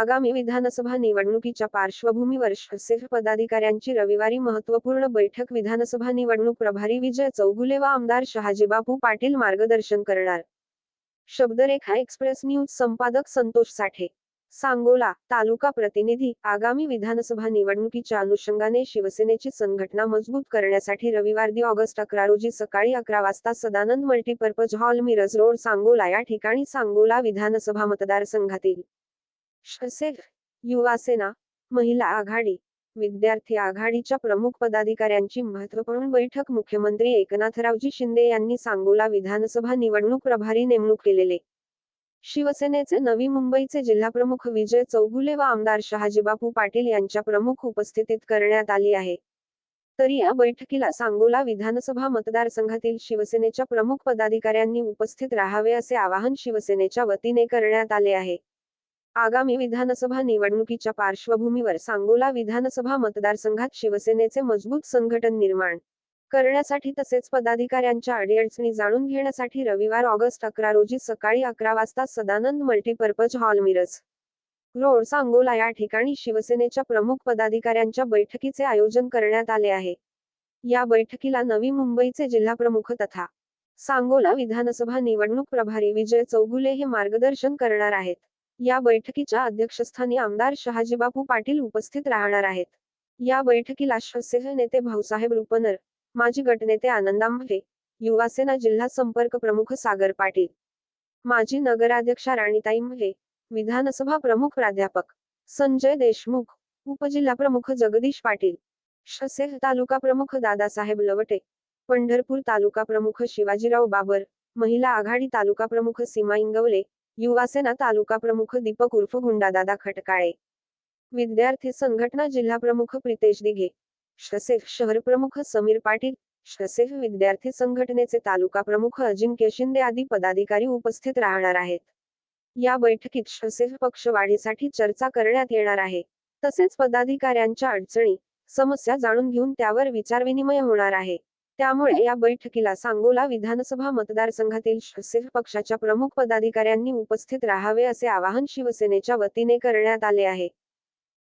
आगामी विधानसभा निवडणुकीच्या पार्श्वभूमीवर शिवसेना पदाधिकाऱ्यांची रविवारी महत्त्वपूर्ण बैठक विधानसभा निवडणूक प्रभारी विजय चौगुले व आमदार शहाजीबापू पाटील मार्गदर्शन करणार. शब्दरेखा एक्सप्रेस न्यूज संपादक संतोष साठे. सांगोला तालुका प्रतिनिधी आगामी विधानसभा निवडणुकीच्या अनुषंगाने शिवसेनेची संघटना मजबूत करण्यासाठी रविवार दि ऑगस्ट अकरा रोजी सकाळी अकरा वाजता Sadanand multipurpose hall Miraj road Sangola या ठिकाणी सांगोला विधानसभा मतदारसंघातील शसेफ युवासेना महिला आघाडी विद्यार्थी आघाडीच्या प्रमुख पदाधिकाऱ्यांची महत्त्वपूर्ण बैठक मुख्यमंत्री एकनाथरावजी शिंदे यांनी सांगोला विधानसभा निवडणूक प्रभारी नेमणूक केलेले. शिवसेनेचे नवी मुंबईचे जिल्हाप्रमुख विजय चौगुले व आमदार शहाजीबापू पाटील यांच्या प्रमुख उपस्थितीत करण्यात आली आहे. तरी या बैठकीला सांगोला विधानसभा मतदारसंघातील शिवसेनेच्या प्रमुख पदाधिकाऱ्यांनी उपस्थित राहावे असे आवाहन शिवसेनेच्या वतीने करण्यात आले आहे. आगामी विधानसभा निवडणुकीच्या पार्श्वभूमीवर सांगोला विधानसभा मतदारसंघात शिवसेनेचे मजबूत संघटन निर्माण करण्यासाठी तसेच पदाधिकाऱ्यांच्या अडीअडचणी जाणून घेण्यासाठी रविवार ऑगस्ट अकरा रोजी सकाळी अकरा वाजता Sadanand multipurpose hall Miraj road Sangola या ठिकाणी शिवसेनेच्या प्रमुख पदाधिकाऱ्यांच्या बैठकीचे आयोजन करण्यात आले आहे. या बैठकीला नवी मुंबईचे जिल्हाप्रमुख तथा सांगोला विधानसभा निवडणूक प्रभारी विजय चौगुले हे मार्गदर्शन करणार आहेत. या बैठकीच्या अध्यक्षस्थानी आमदार शहाजीबापू पाटील उपस्थित राहणार आहेत. या बैठकीला शिवसेना नेते भाऊसाहेब रुपनर माजी गटनेते आनंद आंबे युवासेना जिल्हा संपर्क प्रमुख सागर पाटील माजी नगराध्यक्षा राणीताई महे विधानसभा प्रमुख प्राध्यापक संजय देशमुख उपजिल्हा प्रमुख जगदीश पाटील शसेह तालुका प्रमुख दादासाहेब लवटे पंढरपूर तालुका प्रमुख शिवाजीराव बाबर महिला आघाडी तालुका प्रमुख सीमा इंगवले युवासेना तालुका प्रमुख दीपक उर्फ गुंडादादा खटकाळे. विद्यार्थी संघटना जिल्हा प्रमुख प्रितेश दिघे. शसेफ शहर प्रमुख समीर पाटील. शसेफ विद्यार्थी संघटनेचे तालुका प्रमुख अजिंक्य शिंदे आदी पदाधिकारी उपस्थित राहणार आहेत. या बैठकीत शसेफ पक्षवाढीसाठी चर्चा करण्यात येणार आहे. तसेच पदाधिकाऱ्यांच्या अडचणी समस्या जाणून घेऊन त्यावर विचारविनिमय होणार आहे. त्यामुळे या बैठकीला सांगोला विधानसभा मतदारसंघातील शिवसेना पक्षाच्या प्रमुख पदाधिकाऱ्यांनी उपस्थित राहावे असे आवाहन शिवसेनेच्या वतीने करण्यात आले आहे.